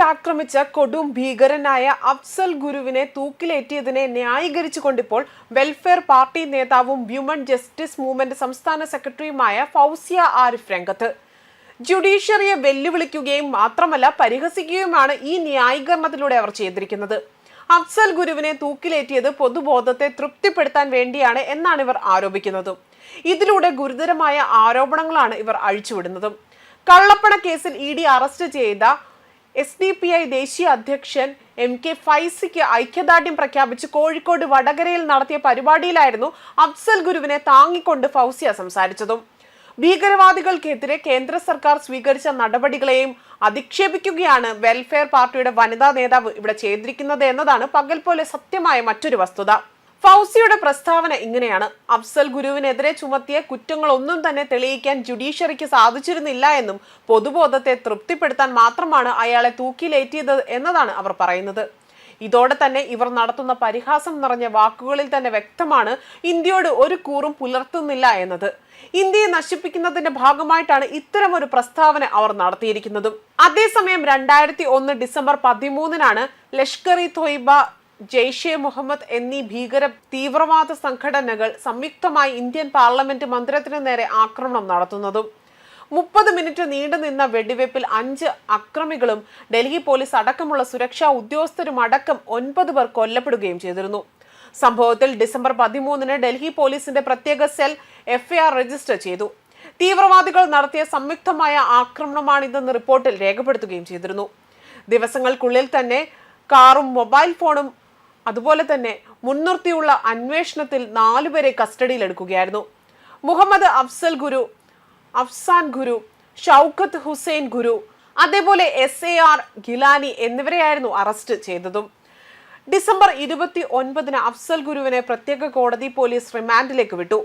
Parliament ആക്രമിച്ച കൊടും ഭീകരനായ അഫ്സൽ ഗുരുവിനെ തൂക്കിലേറ്റിയതിനെ ന്യായീകരിച്ചുകൊണ്ടിപ്പോൾ വെൽഫെയർ പാർട്ടി നേതാവും ഹ്യൂമൻ ജസ്റ്റിസ് മൂവ്മെന്റ് സംസ്ഥാന സെക്രട്ടറിയുമായ ഫൗസിയ ആരിഫ് രംഗത്ത്. ജുഡീഷ്യറിയെ വെല്ലുവിളിക്കുകയും മാത്രമല്ല പരിഹസിക്കുകയുമാണ് ഈ ന്യായീകരണത്തിലൂടെ അവർ ചെയ്തിരിക്കുന്നത്. അഫ്സൽ ഗുരുവിനെ തൂക്കിലേറ്റിയത് പൊതുബോധത്തെ തൃപ്തിപ്പെടുത്താൻ വേണ്ടിയാണ് എന്നാണ് ഇവർ ആരോപിക്കുന്നത്. ഇതിലൂടെ ഗുരുതരമായ ആരോപണങ്ങളാണ് ഇവർ അഴിച്ചുവിടുന്നതും. കള്ളപ്പണ കേസിൽ ഇ ഡി അറസ്റ്റ് ചെയ്ത എസ് ഡി പി ഐ ദേശീയ അധ്യക്ഷൻ എം കെ ഫൈസിക്ക് ഐക്യദാർഢ്യം പ്രഖ്യാപിച്ച് കോഴിക്കോട് വടകരയിൽ നടത്തിയ പരിപാടിയിലായിരുന്നു അഫ്സൽ ഗുരുവിനെ താങ്ങിക്കൊണ്ട് ഫൗസിയ സംസാരിച്ചതും. ഭീകരവാദികൾക്കെതിരെ കേന്ദ്ര സർക്കാർ സ്വീകരിച്ച നടപടികളെയും അധിക്ഷേപിക്കുകയാണ് വെൽഫെയർ പാർട്ടിയുടെ വനിതാ നേതാവ് ഇവിടെ ചെയ്തിരിക്കുന്നത് എന്നതാണ് പകൽ പോലെ സത്യമായ മറ്റൊരു വസ്തുത. ഫൗസിയുടെ പ്രസ്താവന ഇങ്ങനെയാണ്. അഫ്സൽ ഗുരുവിനെതിരെ ചുമത്തിയ കുറ്റങ്ങളൊന്നും തന്നെ തെളിയിക്കാൻ ജുഡീഷ്യറിക്ക് സാധിച്ചിരുന്നില്ല എന്നും പൊതുബോധത്തെ തൃപ്തിപ്പെടുത്താൻ മാത്രമാണ് അയാളെ തൂക്കിലേറ്റിയത് എന്നതാണ് അവർ പറയുന്നത്. ഇതോടെ തന്നെ ഇവർ നടത്തുന്ന പരിഹാസം നിറഞ്ഞ വാക്കുകളിൽ തന്നെ വ്യക്തമാണ് ഇന്ത്യയോട് ഒരു കൂറും പുലർത്തുന്നില്ല എന്നത്. ഇന്ത്യയെ നശിപ്പിക്കുന്നതിന്റെ ഭാഗമായിട്ടാണ് ഇത്തരം ഒരു പ്രസ്താവന അവർ നടത്തിയിരിക്കുന്നതും. അതേസമയം രണ്ടായിരത്തി ഒന്ന് ഡിസംബർ പതിമൂന്നിനാണ് ലഷ്കർ ഇ തൊയ്ബ ജെയ്ഷെ മുഹമ്മദ് എന്നീ ഭീകര തീവ്രവാദ സംഘടനകൾ സംയുക്തമായി ഇന്ത്യൻ പാർലമെന്റ് മന്ദിരത്തിന് നേരെ ആക്രമണം നടത്തുന്നതും മുപ്പത് മിനിറ്റ് നീണ്ടുനിന്ന വെടിവയ്പിൽ അഞ്ച് അക്രമികളും ഡൽഹി പോലീസ് അടക്കമുള്ള സുരക്ഷാ ഉദ്യോഗസ്ഥരും അടക്കം ഒൻപത് പേർ കൊല്ലപ്പെടുകയും ചെയ്തിരുന്നു. സംഭവത്തിൽ ഡിസംബർ പതിമൂന്നിന് ഡൽഹി പോലീസിന്റെ പ്രത്യേക സെൽ എഫ്ഐആർ രജിസ്റ്റർ ചെയ്തു. തീവ്രവാദികൾ നടത്തിയ സംയുക്തമായ ആക്രമണമാണിതെന്ന് റിപ്പോർട്ടിൽ രേഖപ്പെടുത്തുകയും ചെയ്തിരുന്നു. ദിവസങ്ങൾക്കുള്ളിൽ തന്നെ കാറും മൊബൈൽ ഫോണും അതുപോലെ തന്നെ മുൻനിർത്തിയുള്ള അന്വേഷണത്തിൽ നാലുപേരെ കസ്റ്റഡിയിലെടുക്കുകയായിരുന്നു. മുഹമ്മദ് അഫ്സൽ ഗുരു അഫ്സാൻ ഗുരു ഷൗക്കത്ത് ഹുസൈൻ ഗുരു അതേപോലെ എസ് എ ആർ ഗിലാനി എന്നിവരെയായിരുന്നു അറസ്റ്റ് ചെയ്തതും. ഡിസംബർ ഇരുപത്തി ഒൻപതിന് അഫ്സൽ ഗുരുവിനെ പ്രത്യേക കോടതി പോലീസ് റിമാൻഡിലേക്ക് വിട്ടു.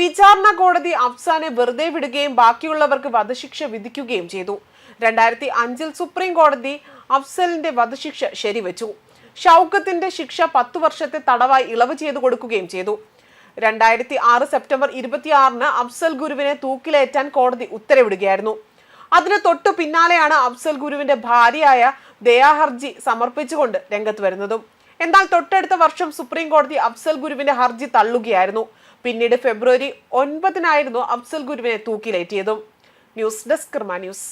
വിചാരണ കോടതി അഫ്സാനെ വെറുതെ വിടുകയും ബാക്കിയുള്ളവർക്ക് വധശിക്ഷ വിധിക്കുകയും ചെയ്തു. രണ്ടായിരത്തി അഞ്ചിൽ സുപ്രീം കോടതി അഫ്സലിന്റെ വധശിക്ഷ ശരിവച്ചു. ഷൗക്കത്തിന്റെ ശിക്ഷ പത്തു വർഷത്തെ തടവായി ഇളവ് ചെയ്തു കൊടുക്കുകയും ചെയ്തു. രണ്ടായിരത്തി ആറ് സെപ്റ്റംബർ ഇരുപത്തിയാറിന് അഫ്സൽ ഗുരുവിനെ തൂക്കിലേറ്റാൻ കോടതി ഉത്തരവിടുകയായിരുന്നു. അതിന് തൊട്ടു പിന്നാലെയാണ് അഫ്സൽ ഗുരുവിന്റെ ഭാര്യയായ ദയാഹർജി സമർപ്പിച്ചുകൊണ്ട് രംഗത്ത് വരുന്നതും. എന്നാൽ തൊട്ടടുത്ത വർഷം സുപ്രീം കോടതി അഫ്സൽ ഗുരുവിന്റെ ഹർജി തള്ളുകയായിരുന്നു. പിന്നീട് ഫെബ്രുവരി ഒൻപതിനായിരുന്നു അഫ്സൽ ഗുരുവിനെ തൂക്കിലേറ്റിയതും. News desk news.